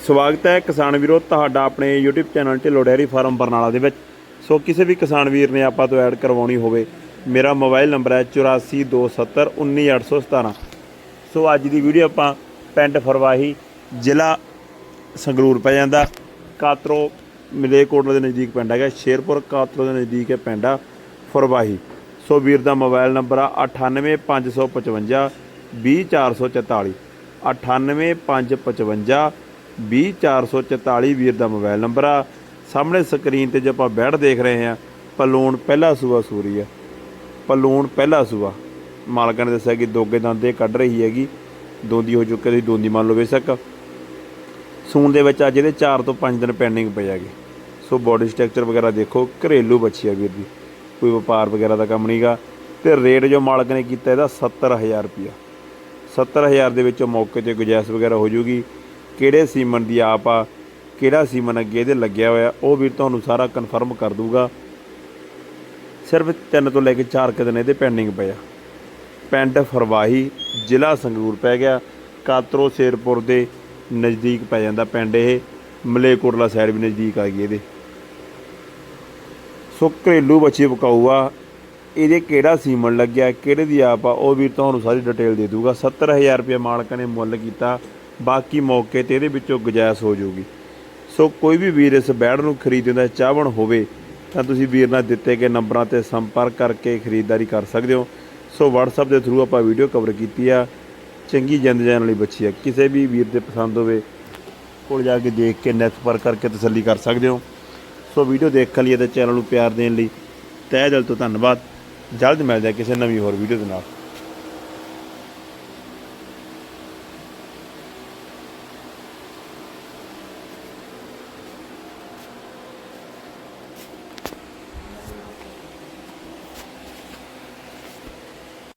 ਸਵਾਗਤ ਹੈ ਕਿਸਾਨ ਵੀਰੋ, ਤੁਹਾਡਾ ਆਪਣੇ YouTube ਚੈਨਲ 'ਤੇ ਡੈਰੀ ਫਾਰਮ ਬਰਨਾਲਾ ਦੇ ਵਿੱਚ। ਸੋ ਕਿਸੇ ਵੀ ਕਿਸਾਨ ਵੀਰ ਨੇ ਆਪਾਂ ਤੋਂ ਐਡ ਕਰਵਾਉਣੀ ਹੋਵੇ, ਮੇਰਾ ਮੋਬਾਈਲ ਨੰਬਰ ਹੈ 8427191817 ਸੋ ਅੱਜ ਦੀ ਵੀਡੀਓ ਆਪਾਂ ਪਿੰਡ ਫਰਵਾਹੀ, ਜ਼ਿਲ੍ਹਾ ਸੰਗਰੂਰ ਪੈ ਜਾਂਦਾ। ਕਾਤਰੋ ਮਲੇਕੋਟਲਾ ਦੇ ਨਜ਼ਦੀਕ ਪਿੰਡ ਹੈਗਾ, ਸ਼ੇਰਪੁਰ ਕਾਤਰੋ ਦੇ ਨਜ਼ਦੀਕ ਹੈ ਪਿੰਡ ਆ ਫਰਵਾਹੀ। ਸੋ ਵੀਰ ਦਾ ਮੋਬਾਈਲ ਨੰਬਰ ਆ 98555 20444 98555 20444 ਵੀਰ ਦਾ ਮੋਬਾਈਲ ਨੰਬਰ ਆ। ਸਾਹਮਣੇ ਸਕਰੀਨ ਤੇ ਜੇ ਆਪਾਂ ਬੈਠ ਦੇਖ ਰਹੇ ਹਾਂ, ਪਲੂਣ ਪਹਿਲਾ ਸੂਆ ਸੂਰੀ ਆ। ਪਲੂਣ ਪਹਿਲਾ ਸੂਆ। ਮਾਲਕਾਂ ਨੇ ਦੱਸਿਆ ਕਿ ਦੋਗੇ ਦੰਦੇ ਕੱਢ ਰਹੀ ਹੈਗੀ। ਦੋਂਦੀ ਹੋ ਚੁੱਕੇ ਦੀ ਦੋਂਦੀ ਮੰਨ ਲਓ ਬੇਸ਼ੱਕ। ਸੂਣ ਦੇ ਵਿੱਚ ਅੱਜ ਇਹਦੇ 4 ਤੋਂ 5 ਦਿਨ ਪੈਂਡਿੰਗ ਪਏ ਹੈਗੇ। ਸੋ ਬਾਡੀ ਸਟਰਕਚਰ ਵਗੈਰਾ ਦੇਖੋ, ਘਰੇਲੂ ਬੱਚੀ ਆ ਵੀਰ ਦੀ ਕੋਈ ਵਪਾਰ ਵਗੈਰਾ ਦਾ ਕੰਮ ਨਹੀਂਗਾ। ਤੇ ਰੇਟ ਜੋ ਮਾਲਕ ਨੇ ਕੀਤਾ, ਇਹਦਾ 70000 ਰੁਪਿਆ 70000 ਦੇ ਵਿੱਚੋਂ ਮੌਕੇ ਤੇ ਗੁਜਾਇਸ਼ ਵਗੈਰਾ ਹੋ ਜੂਗੀ। ਕਿਹੜੇ ਸੀਮਨ ਦੀ ਆਪ ਆ, ਕਿਹੜਾ ਸੀਮਨ ਅੱਗੇ ਇਹਦੇ ਲੱਗਿਆ ਹੋਇਆ, ਉਹ ਵੀ ਤੁਹਾਨੂੰ ਸਾਰਾ ਕਨਫਰਮ ਕਰ ਦੂਗਾ। ਸਿਰਫ 3 ਤੋਂ ਲੈ ਕੇ 4 ਕੁ ਦਿਨ ਇਹਦੇ ਪੈਂਡਿੰਗ ਪਏ ਪਿੰਡ ਫਰਵਾਹੀ, ਜ਼ਿਲ੍ਹਾ ਸੰਗਰੂਰ ਪੈ ਗਿਆ। ਕਾਤਰੋ, ਸ਼ੇਰਪੁਰ ਦੇ ਨਜ਼ਦੀਕ ਪੈ ਜਾਂਦਾ ਪਿੰਡ ਇਹ। ਮਲੇਕੋਟਲਾ ਸਾਈਡ ਵੀ ਨਜ਼ਦੀਕ ਆ ਗਈ ਇਹਦੇ। ਸੋ ਘਰੇਲੂ ਬੱਚੇ ਵਿਕਾਊ ਇਹਦੇ ਕਿਹੜਾ ਸੀਮਨ ਲੱਗਿਆ, ਕਿਹੜੇ ਦੀ ਆਪ ਆ, ਉਹ ਵੀ ਤੁਹਾਨੂੰ ਸਾਰੀ ਡਿਟੇਲ ਦੇ ਦੂਗਾ। 70000 ਰੁਪਏ ਮਾਲਕਾਂ ਨੇ ਮੁੱਲ ਕੀਤਾ। ਬਾਕੀ ਮੌਕੇ ਤੇ ਇਹਦੇ ਵਿੱਚੋਂ ਗੁਜਾਇਸ਼ ਹੋ ਜਾਊਗੀ। ਸੋ ਕੋਈ ਵੀ ਵੀਰ ਇਸ ਬੈੜ ਨੂੰ ਖਰੀਦਣ ਦਾ ਚਾਹਵਣ ਹੋਵੇ, ਤਾਂ ਤੁਸੀਂ ਵੀਰ ਨਾਲ ਦਿੱਤੇ ਗਏ ਨੰਬਰਾਂ ਤੇ ਸੰਪਰਕ ਕਰਕੇ ਖਰੀਦਦਾਰੀ ਕਰ ਸਕਦੇ ਹੋ। ਸੋ WhatsApp ਦੇ ਥਰੂ ਆਪਾਂ ਵੀਡੀਓ ਕਵਰ ਕੀਤੀ ਆ। ਚੰਗੀ ਜਿੰਦ ਜਾਨ ਵਾਲੀ ਬੱਚੀ ਆ। ਕਿਸੇ ਵੀ ਵੀਰ ਦੇ ਪਸੰਦ ਹੋਵੇ, ਕੋਲ ਜਾ ਕੇ ਦੇਖ ਕੇ ਨੈਟ ਪਰ ਕਰਕੇ ਤਸੱਲੀ ਕਰ ਸਕਦੇ ਹੋ। ਸੋ ਵੀਡੀਓ ਦੇਖਣ ਲਈ ਅਤੇ ਚੈਨਲ ਨੂੰ ਪਿਆਰ ਦੇਣ ਲਈ ਤਹਿ ਦਿਲ ਤੋਂ ਧੰਨਵਾਦ। ਜਲਦ ਮਿਲਦੇ ਹਾਂ ਕਿਸੇ ਨਵੀਂ ਹੋਰ ਵੀਡੀਓ ਦੇ ਨਾਲ।